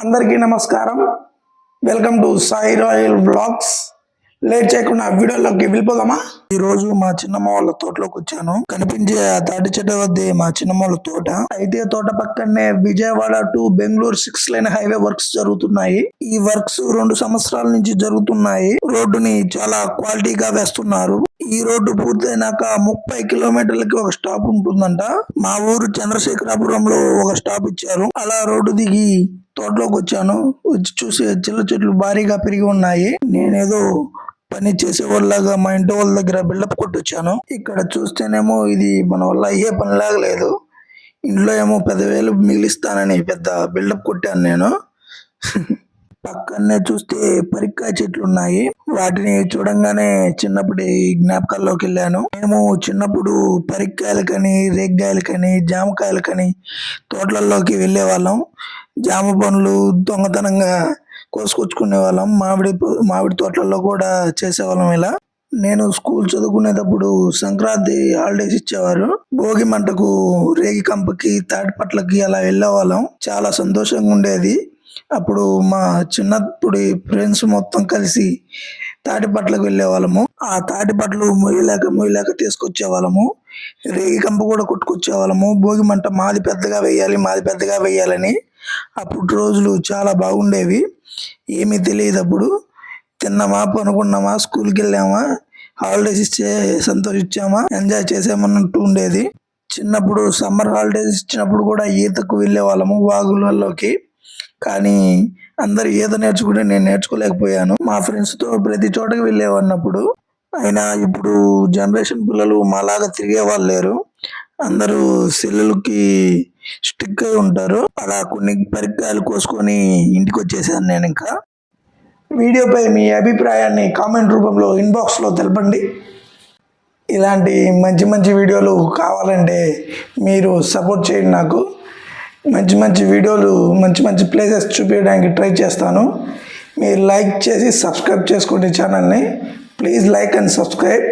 అందరికీ నమస్కారం. Welcome to Sai royal blogs late చేయకుండా వీడియోలోకి వెళ్ళిపోదామా? ఈ రోజు మా చిన్నమ్మ వాళ్ళ తోటలోకి వచ్చాను. కనిపించే ఆ తాటి చెట్టు వద్ద మా చిన్నమ్మ వాళ్ళ తోట. అయితే తోట పక్కనే Vijayawada to Bengaluru six line highway works జరుగుతున్నాయి. ఈ వర్క్స్ రెండు సంవత్సరాల నుంచి జరుగుతున్నాయి. రోడ్డుని చాలా క్వాలిటీగా వేస్తున్నారు. ఈ రోడ్డు పూర్తయినాక ముప్పై కిలోమీటర్లకి ఒక స్టాప్ ఉంటుందంట. మా ఊరు చంద్రశేఖరాపురంలో ఒక స్టాప్ ఇచ్చారు. అలా రోడ్డు దిగి తోటలోకి వచ్చాను. వచ్చి చూసి చిల్ల చెట్లు భారీగా పెరిగి ఉన్నాయి. నేనేదో పని చేసే వాళ్ళగా మా ఇంటి వాళ్ళ దగ్గర బిల్డప్ కొట్టొచ్చాను. ఇక్కడ చూస్తేనేమో ఇది మన వల్ల ఏ పని లేదు. ఇంట్లో ఏమో పదివేలు మిగిలిస్తానని పెద్ద బిల్డప్ కొట్టాను నేను. పక్కనే చూస్తే పరిక్కాయ చెట్లు ఉన్నాయి వాటిని చూడంగానే చిన్నప్పటి జ్ఞాపకాల్లోకి వెళ్ళాను. మేము చిన్నప్పుడు పరిక్కాయలకని రేగ్గాయలకని జామకాయలకని తోటలలోకి వెళ్ళే వాళ్ళం జామ పండ్లు దొంగతనంగా కోసుకొచ్చుకునే వాళ్ళం. మామిడి మామిడి తోటలలో కూడా చేసేవాళ్ళం ఇలా. నేను స్కూల్ చదువుకునేటప్పుడు సంక్రాంతి హాలిడేస్ ఇచ్చేవారు. భోగి మంటకు రేగి కంపకి తాటిపట్లకి అలా వెళ్ళేవాళ్ళం. చాలా సంతోషంగా ఉండేది. అప్పుడు మా చిన్నప్పుడు ఫ్రెండ్స్ మొత్తం కలిసి తాటిపట్లకు వెళ్ళేవాళ్ళము. ఆ తాటిపట్లు మొయ్యలేక మొయ్యలేక తీసుకొచ్చే వాళ్ళము రేగి కంప కూడా కొట్టుకొచ్చే వాళ్ళము భోగి మంట మాది పెద్దగా వేయాలి మాది పెద్దగా వేయాలని. అప్పుడు రోజులు చాలా బాగుండేవి. ఏమీ తెలియదు అప్పుడు. తిన్నామా పనుకున్నామా స్కూల్కి వెళ్ళామా హాలిడేస్ ఇచ్చే సంతోషించామా ఎంజాయ్ చేసామన్నట్టు ఉండేది. చిన్నప్పుడు సమ్మర్ హాలిడేస్ ఇచ్చినప్పుడు కూడా ఈతకు వెళ్ళే వాళ్ళము వాగులలోకి. కానీ అందరు ఈత నేర్చుకుంటే నేను నేర్చుకోలేకపోయాను. మా ఫ్రెండ్స్తో ప్రతి చోటకి వెళ్ళేవాడినప్పుడు. అయినా ఇప్పుడు జనరేషన్ పిల్లలు మాలాగా తిరిగే వాళ్ళు లేరు. అందరూ సెల్లులకి స్టిక్ అయి ఉంటారు. అలా కొన్ని పరికాయలు కోసుకొని ఇంటికి వచ్చేసాను నేను ఇంకా. వీడియోపై మీ అభిప్రాయాన్ని కామెంట్ రూపంలో ఇన్బాక్స్లో తెలపండి. ఇలాంటి మంచి మంచి వీడియోలు కావాలంటే మీరు సపోర్ట్ చేయండి నాకు. మంచి మంచి వీడియోలు మంచి మంచి ప్లేసెస్ చూపించడానికి ట్రై చేస్తాను. మీరు లైక్ చేసి సబ్స్క్రైబ్ చేసుకోండి ఛానల్ని ప్లీజ్ లైక్ అండ్ సబ్స్క్రైబ్